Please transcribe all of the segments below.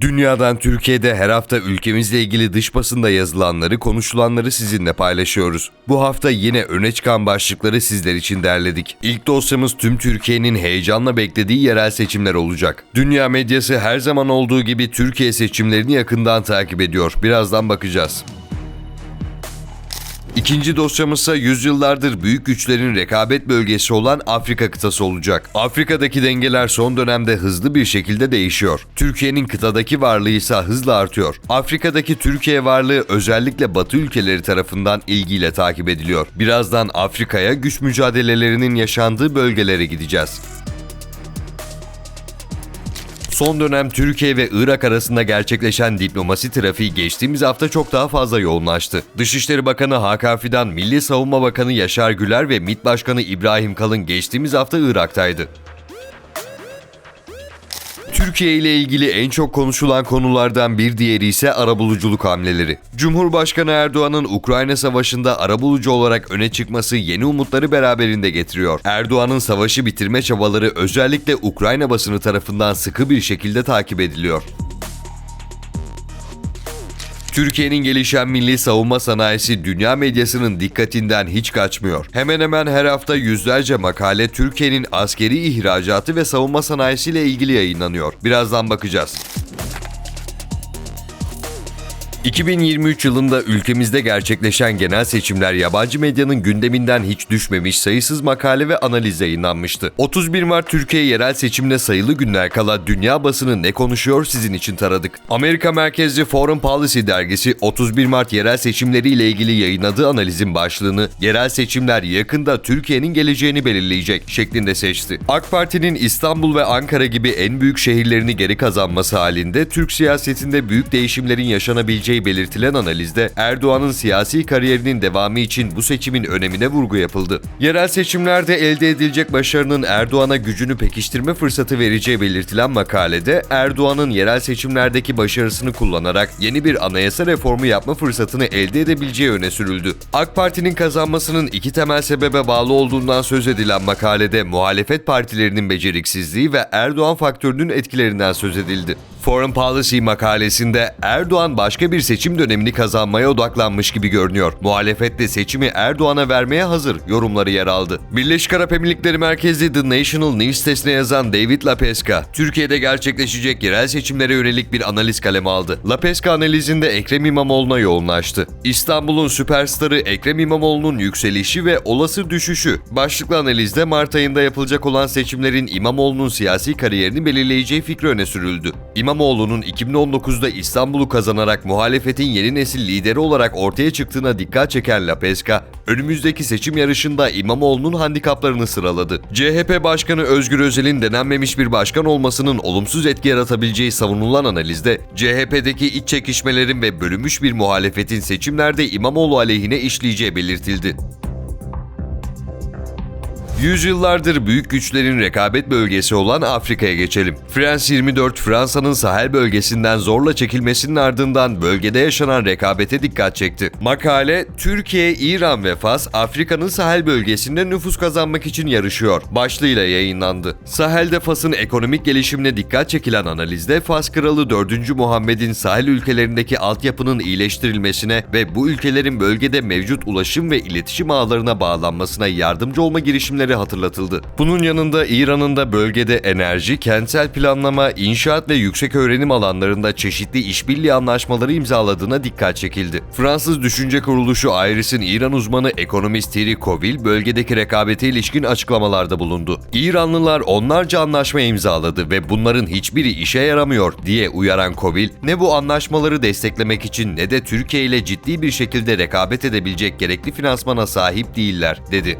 Dünyadan Türkiye'de her hafta ülkemizle ilgili dış basında yazılanları, konuşulanları sizinle paylaşıyoruz. Bu hafta yine öne çıkan başlıkları sizler için derledik. İlk dosyamız tüm Türkiye'nin heyecanla beklediği yerel seçimler olacak. Dünya medyası her zaman olduğu gibi Türkiye seçimlerini yakından takip ediyor. Birazdan bakacağız. İkinci dosyamızsa yüzyıllardır büyük güçlerin rekabet bölgesi olan Afrika kıtası olacak. Afrika'daki dengeler son dönemde hızlı bir şekilde değişiyor. Türkiye'nin kıtadaki varlığı ise hızla artıyor. Afrika'daki Türkiye varlığı özellikle Batı ülkeleri tarafından ilgiyle takip ediliyor. Birazdan Afrika'ya güç mücadelelerinin yaşandığı bölgelere gideceğiz. Son dönem Türkiye ve Irak arasında gerçekleşen diplomasi trafiği geçtiğimiz hafta çok daha fazla yoğunlaştı. Dışişleri Bakanı Hakan Fidan, Milli Savunma Bakanı Yaşar Güler ve MİT Başkanı İbrahim Kalın geçtiğimiz hafta Irak'taydı. Türkiye ile ilgili en çok konuşulan konulardan bir diğeri ise arabuluculuk hamleleri. Cumhurbaşkanı Erdoğan'ın Ukrayna Savaşı'nda arabulucu olarak öne çıkması yeni umutları beraberinde getiriyor. Erdoğan'ın savaşı bitirme çabaları özellikle Ukrayna basını tarafından sıkı bir şekilde takip ediliyor. Türkiye'nin gelişen milli savunma sanayisi dünya medyasının dikkatinden hiç kaçmıyor. Hemen hemen her hafta yüzlerce makale Türkiye'nin askeri ihracatı ve savunma sanayisiyle ilgili yayınlanıyor. Birazdan bakacağız. 2023 yılında ülkemizde gerçekleşen genel seçimler yabancı medyanın gündeminden hiç düşmemiş sayısız makale ve analiz yayınlanmıştı. 31 Mart Türkiye yerel seçimine sayılı günler kala dünya basını ne konuşuyor sizin için taradık. Amerika merkezli Foreign Policy dergisi 31 Mart yerel seçimleriyle ilgili yayınladığı analizin başlığını yerel seçimler yakında Türkiye'nin geleceğini belirleyecek şeklinde seçti. AK Parti'nin İstanbul ve Ankara gibi en büyük şehirlerini geri kazanması halinde Türk siyasetinde büyük değişimlerin yaşanabileceği belirtilen analizde Erdoğan'ın siyasi kariyerinin devamı için bu seçimin önemine vurgu yapıldı. Yerel seçimlerde elde edilecek başarının Erdoğan'a gücünü pekiştirme fırsatı vereceği belirtilen makalede Erdoğan'ın yerel seçimlerdeki başarısını kullanarak yeni bir anayasa reformu yapma fırsatını elde edebileceği öne sürüldü. AK Parti'nin kazanmasının iki temel sebebe bağlı olduğundan söz edilen makalede muhalefet partilerinin beceriksizliği ve Erdoğan faktörünün etkilerinden söz edildi. Foreign Policy makalesinde Erdoğan başka bir seçim dönemini kazanmaya odaklanmış gibi görünüyor. Muhalefet de seçimi Erdoğan'a vermeye hazır yorumları yer aldı. Birleşik Arap Emirlikleri merkezli The National News sitesine yazan David LaPesca, Türkiye'de gerçekleşecek yerel seçimlere yönelik bir analiz kaleme aldı. LaPesca analizinde Ekrem İmamoğlu'na yoğunlaştı. İstanbul'un süperstarı Ekrem İmamoğlu'nun yükselişi ve olası düşüşü. Başlıklı analizde Mart ayında yapılacak olan seçimlerin İmamoğlu'nun siyasi kariyerini belirleyeceği fikri öne sürüldü. İmamoğlu'nun 2019'da İstanbul'u kazanarak muhalefetin yeni nesil lideri olarak ortaya çıktığına dikkat çeken Lapesca, önümüzdeki seçim yarışında İmamoğlu'nun handikaplarını sıraladı. CHP Başkanı Özgür Özel'in denenmemiş bir başkan olmasının olumsuz etki yaratabileceği savunulan analizde, CHP'deki iç çekişmelerin ve bölünmüş bir muhalefetin seçimlerde İmamoğlu aleyhine işleyeceği belirtildi. Yüzyıllardır büyük güçlerin rekabet bölgesi olan Afrika'ya geçelim. France 24 Fransa'nın sahel bölgesinden zorla çekilmesinin ardından bölgede yaşanan rekabete dikkat çekti. Makale, Türkiye, İran ve Fas Afrika'nın sahel bölgesinde nüfus kazanmak için yarışıyor başlığıyla yayınlandı. Sahel'de Fas'ın ekonomik gelişimine dikkat çekilen analizde Fas Kralı 4. Muhammed'in sahel ülkelerindeki altyapının iyileştirilmesine ve bu ülkelerin bölgede mevcut ulaşım ve iletişim ağlarına bağlanmasına yardımcı olma girişimleri hatırlatıldı. Bunun yanında İran'ın da bölgede enerji, kentsel planlama, inşaat ve yüksek öğrenim alanlarında çeşitli işbirliği anlaşmaları imzaladığına dikkat çekildi. Fransız düşünce kuruluşu Iris'in İran uzmanı ekonomist Thierry Coville bölgedeki rekabete ilişkin açıklamalarda bulundu. İranlılar onlarca anlaşma imzaladı ve bunların hiçbiri işe yaramıyor diye uyaran Coville, ne bu anlaşmaları desteklemek için ne de Türkiye ile ciddi bir şekilde rekabet edebilecek gerekli finansmana sahip değiller dedi.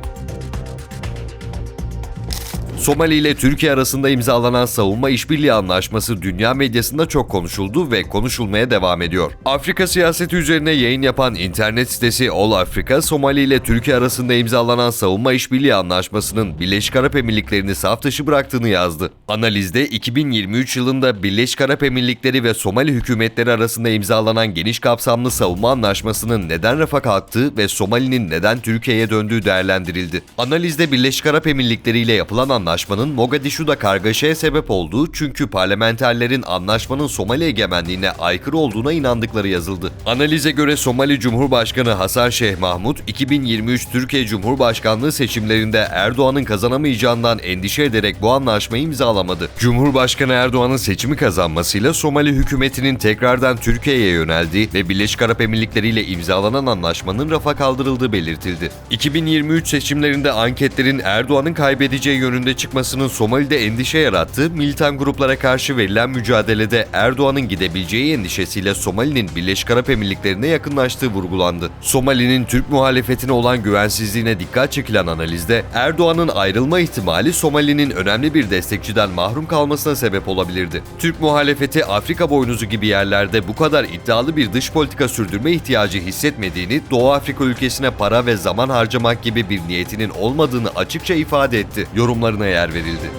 Somali ile Türkiye arasında imzalanan savunma işbirliği anlaşması dünya medyasında çok konuşuldu ve konuşulmaya devam ediyor. Afrika siyaseti üzerine yayın yapan internet sitesi All Africa, Somali ile Türkiye arasında imzalanan savunma işbirliği anlaşmasının Birleşik Arap Emirlikleri'ni saf dışı bıraktığını yazdı. Analizde 2023 yılında Birleşik Arap Emirlikleri ve Somali hükümetleri arasında imzalanan geniş kapsamlı savunma anlaşmasının neden rafa kalktığı ve Somali'nin neden Türkiye'ye döndüğü değerlendirildi. Analizde Birleşik Arap Emirlikleri ile yapılan anlaşma anlaşmanın Mogadishu'da kargaşaya sebep olduğu çünkü parlamenterlerin anlaşmanın Somali egemenliğine aykırı olduğuna inandıkları yazıldı. Analize göre Somali Cumhurbaşkanı Hasan Şeyh Mahmut, 2023 Türkiye Cumhurbaşkanlığı seçimlerinde Erdoğan'ın kazanamayacağından endişe ederek bu anlaşmayı imzalamadı. Cumhurbaşkanı Erdoğan'ın seçimi kazanmasıyla Somali hükümetinin tekrardan Türkiye'ye yöneldiği ve Birleşik Arap Emirlikleri ile imzalanan anlaşmanın rafa kaldırıldığı belirtildi. 2023 seçimlerinde anketlerin Erdoğan'ın kaybedeceği yönünde çıkmasının Somali'de endişe yarattığı, militan gruplara karşı verilen mücadelede Erdoğan'ın gidebileceği endişesiyle Somali'nin Birleşik Arap Emirlikleri'ne yakınlaştığı vurgulandı. Somali'nin Türk muhalefetine olan güvensizliğine dikkat çekilen analizde Erdoğan'ın ayrılma ihtimali Somali'nin önemli bir destekçiden mahrum kalmasına sebep olabilirdi. Türk muhalefeti Afrika boynuzu gibi yerlerde bu kadar iddialı bir dış politika sürdürme ihtiyacı hissetmediğini, Doğu Afrika ülkesine para ve zaman harcamak gibi bir niyetinin olmadığını açıkça ifade etti. Yorumlarına yer verildi.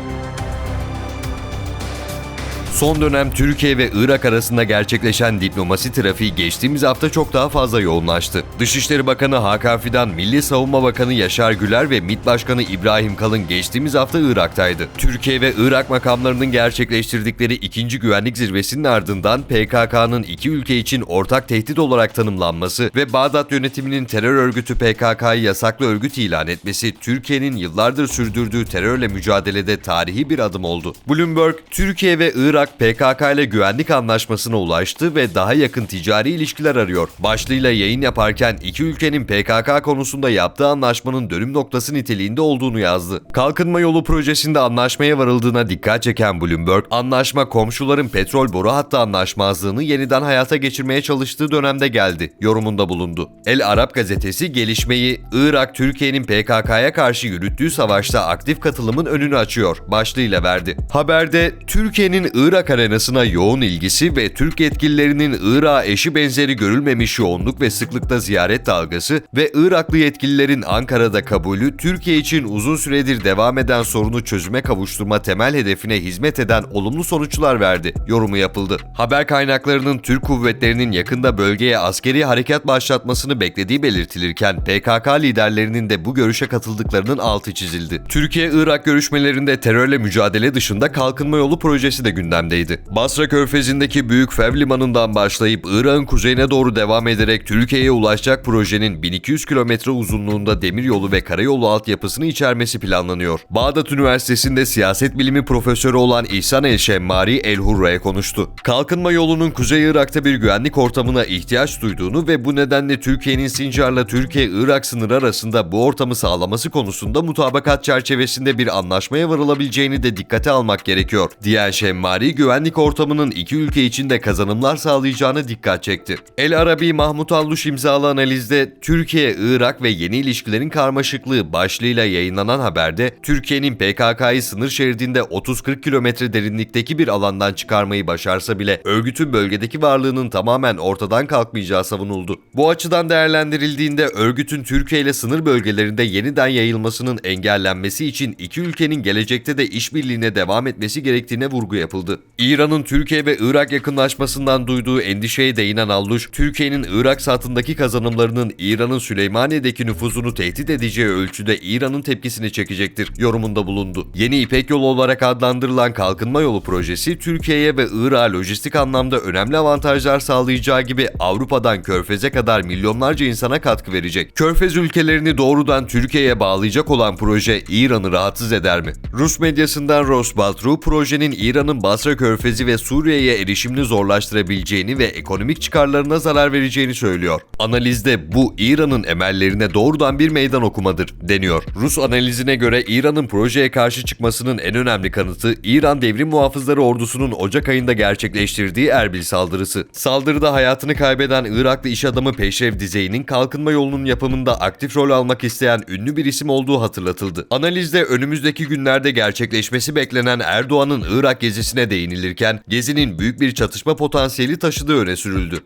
Son dönem Türkiye ve Irak arasında gerçekleşen diplomasi trafiği geçtiğimiz hafta çok daha fazla yoğunlaştı. Dışişleri Bakanı Hakan Fidan, Milli Savunma Bakanı Yaşar Güler ve MİT Başkanı İbrahim Kalın geçtiğimiz hafta Irak'taydı. Türkiye ve Irak makamlarının gerçekleştirdikleri ikinci güvenlik zirvesinin ardından PKK'nın iki ülke için ortak tehdit olarak tanımlanması ve Bağdat yönetiminin terör örgütü PKK'yı yasaklı örgüt ilan etmesi Türkiye'nin yıllardır sürdürdüğü terörle mücadelede tarihi bir adım oldu. Bloomberg, Türkiye ve Irak PKK ile güvenlik anlaşmasına ulaştı ve daha yakın ticari ilişkiler arıyor. Başlığıyla yayın yaparken iki ülkenin PKK konusunda yaptığı anlaşmanın dönüm noktası niteliğinde olduğunu yazdı. Kalkınma yolu projesinde anlaşmaya varıldığına dikkat çeken Bloomberg, anlaşma komşuların petrol boru hattı anlaşmazlığını yeniden hayata geçirmeye çalıştığı dönemde geldi, yorumunda bulundu. El Arap gazetesi gelişmeyi Irak Türkiye'nin PKK'ya karşı yürüttüğü savaşta aktif katılımın önünü açıyor başlığıyla verdi. Haberde Türkiye'nin Irak arenasına yoğun ilgisi ve Türk yetkililerinin Irak'a eşi benzeri görülmemiş yoğunluk ve sıklıkta ziyaret dalgası ve Iraklı yetkililerin Ankara'da kabulü Türkiye için uzun süredir devam eden sorunu çözüme kavuşturma temel hedefine hizmet eden olumlu sonuçlar verdi. Yorumu yapıldı. Haber kaynaklarının Türk kuvvetlerinin yakında bölgeye askeri harekat başlatmasını beklediği belirtilirken PKK liderlerinin de bu görüşe katıldıklarının altı çizildi. Türkiye-Irak görüşmelerinde terörle mücadele dışında kalkınma yolu projesi de gündemdeydi. Basra Körfezi'ndeki Büyük Fev Limanı'ndan başlayıp Irak'ın kuzeyine doğru devam ederek Türkiye'ye ulaşacak projenin 1200 kilometre uzunluğunda demiryolu ve karayolu altyapısını içermesi planlanıyor. Bağdat Üniversitesi'nde siyaset bilimi profesörü olan İhsan El Şemmari El Hurra'ya konuştu. Kalkınma yolunun Kuzey Irak'ta bir güvenlik ortamına ihtiyaç duyduğunu ve bu nedenle Türkiye'nin Sincar'la Türkiye-Irak sınırı arasında bu ortamı sağlaması konusunda mutabakat çerçevesinde bir anlaşmaya varılabileceğini de dikkate almak gerekiyor, diyen Şemmari güvenlik ortamının iki ülke için de kazanımlar sağlayacağını dikkat çekti. El Arabi Mahmut Alluş imzalı analizde Türkiye, Irak ve yeni ilişkilerin karmaşıklığı başlığıyla yayınlanan haberde Türkiye'nin PKK'yı sınır şeridinde 30-40 kilometre derinlikteki bir alandan çıkarmayı başarsa bile örgütün bölgedeki varlığının tamamen ortadan kalkmayacağı savunuldu. Bu açıdan değerlendirildiğinde örgütün Türkiye ile sınır bölgelerinde yeniden yayılmasının engellenmesi için iki ülkenin gelecekte de işbirliğine devam etmesi gerektiğine vurgu yapıldı. İran'ın Türkiye ve Irak yakınlaşmasından duyduğu endişeye değinen Alluş, Türkiye'nin Irak satındaki kazanımlarının İran'ın Süleymaniye'deki nüfuzunu tehdit edeceği ölçüde İran'ın tepkisini çekecektir yorumunda bulundu. Yeni İpek Yolu olarak adlandırılan Kalkınma Yolu projesi Türkiye'ye ve Irak'a lojistik anlamda önemli avantajlar sağlayacağı gibi Avrupa'dan Körfez'e kadar milyonlarca insana katkı verecek. Körfez ülkelerini doğrudan Türkiye'ye bağlayacak olan proje İran'ı rahatsız eder mi? Rus medyasından Rosbaltru projenin İran'ın Basra Körfezi ve Suriye'ye erişimini zorlaştırabileceğini ve ekonomik çıkarlarına zarar vereceğini söylüyor. Analizde bu İran'ın emellerine doğrudan bir meydan okumadır deniyor. Rus analizine göre İran'ın projeye karşı çıkmasının en önemli kanıtı İran Devrim Muhafızları Ordusu'nun Ocak ayında gerçekleştirdiği Erbil saldırısı. Saldırıda hayatını kaybeden Iraklı iş adamı Peşrev Dizey'nin kalkınma yolunun yapımında aktif rol almak isteyen ünlü bir isim olduğu hatırlatıldı. Analizde önümüzdeki günlerde gerçekleşmesi beklenen Erdoğan'ın Irak gezisine değinilirken gezinin büyük bir çatışma potansiyeli taşıdığı öne sürüldü.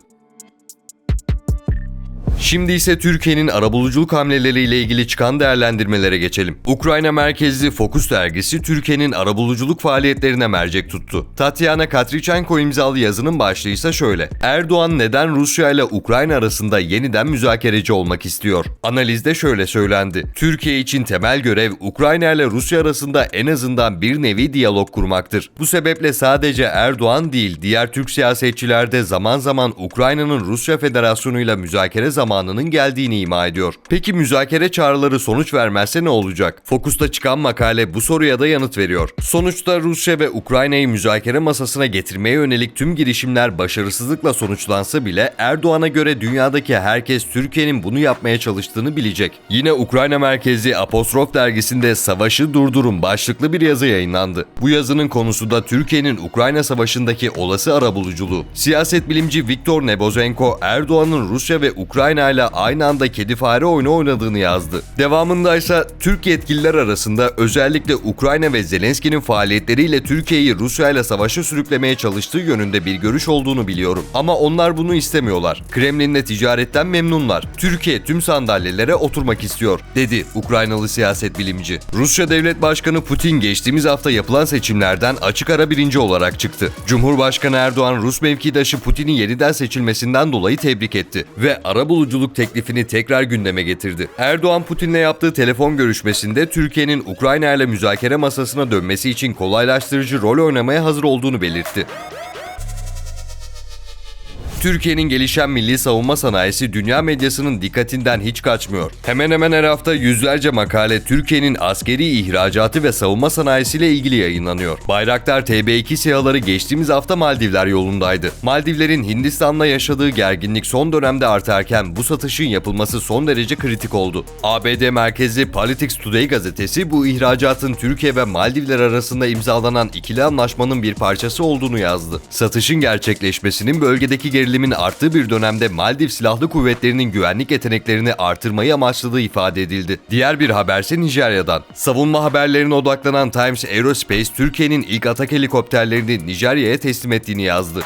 Şimdi ise Türkiye'nin arabuluculuk hamleleriyle ilgili çıkan değerlendirmelere geçelim. Ukrayna merkezli Focus dergisi Türkiye'nin arabuluculuk faaliyetlerine mercek tuttu. Tatyana Katrichenko imzalı yazının başlığı ise şöyle. Erdoğan neden Rusya ile Ukrayna arasında yeniden müzakereci olmak istiyor? Analizde şöyle söylendi. Türkiye için temel görev Ukrayna ile Rusya arasında en azından bir nevi diyalog kurmaktır. Bu sebeple sadece Erdoğan değil diğer Türk siyasetçiler de zaman zaman Ukrayna'nın Rusya Federasyonu ile müzakere zamanının geldiğini ima ediyor. Peki müzakere çağrıları sonuç vermezse ne olacak? Fokus'ta çıkan makale bu soruya da yanıt veriyor. Sonuçta Rusya ve Ukrayna'yı müzakere masasına getirmeye yönelik tüm girişimler başarısızlıkla sonuçlansa bile Erdoğan'a göre dünyadaki herkes Türkiye'nin bunu yapmaya çalıştığını bilecek. Yine Ukrayna merkezi Apostrof dergisinde Savaşı Durdurun başlıklı bir yazı yayınlandı. Bu yazının konusu da Türkiye'nin Ukrayna Savaşı'ndaki olası arabuluculuğu. Siyaset bilimci Viktor Nebozenko, Erdoğan'ın Rusya ve Ukrayna ile aynı anda kedi fare oyunu oynadığını yazdı. Devamında ise Türk yetkililer arasında özellikle Ukrayna ve Zelenski'nin faaliyetleriyle Türkiye'yi Rusya ile savaşa sürüklemeye çalıştığı yönünde bir görüş olduğunu biliyorum. Ama onlar bunu istemiyorlar. Kremlin'le ticaretten memnunlar. Türkiye tüm sandalyelere oturmak istiyor, dedi Ukraynalı siyaset bilimci. Rusya Devlet Başkanı Putin geçtiğimiz hafta yapılan seçimlerden açık ara birinci olarak çıktı. Cumhurbaşkanı Erdoğan Rus mevkidaşı Putin'in yeniden seçilmesinden dolayı tebrik etti ve arabuluculuk teklifini tekrar gündeme getirdi. Erdoğan Putin'le yaptığı telefon görüşmesinde Türkiye'nin Ukrayna ile müzakere masasına dönmesi için kolaylaştırıcı rol oynamaya hazır olduğunu belirtti. Türkiye'nin gelişen milli savunma sanayisi dünya medyasının dikkatinden hiç kaçmıyor. Hemen hemen her hafta yüzlerce makale Türkiye'nin askeri ihracatı ve savunma sanayisiyle ilgili yayınlanıyor. Bayraktar TB2 SİHA'ları geçtiğimiz hafta Maldivler yolundaydı. Maldivlerin Hindistan'la yaşadığı gerginlik son dönemde artarken bu satışın yapılması son derece kritik oldu. ABD merkezli Politics Today gazetesi bu ihracatın Türkiye ve Maldivler arasında imzalanan ikili anlaşmanın bir parçası olduğunu yazdı. Satışın gerçekleşmesinin bölgedeki gerilimin arttığı bir dönemde Maldiv Silahlı Kuvvetleri'nin güvenlik yeteneklerini artırmayı amaçladığı ifade edildi. Diğer bir haberse Nijerya'dan. Savunma haberlerine odaklanan Times Aerospace, Türkiye'nin ilk atak helikopterlerini Nijerya'ya teslim ettiğini yazdı.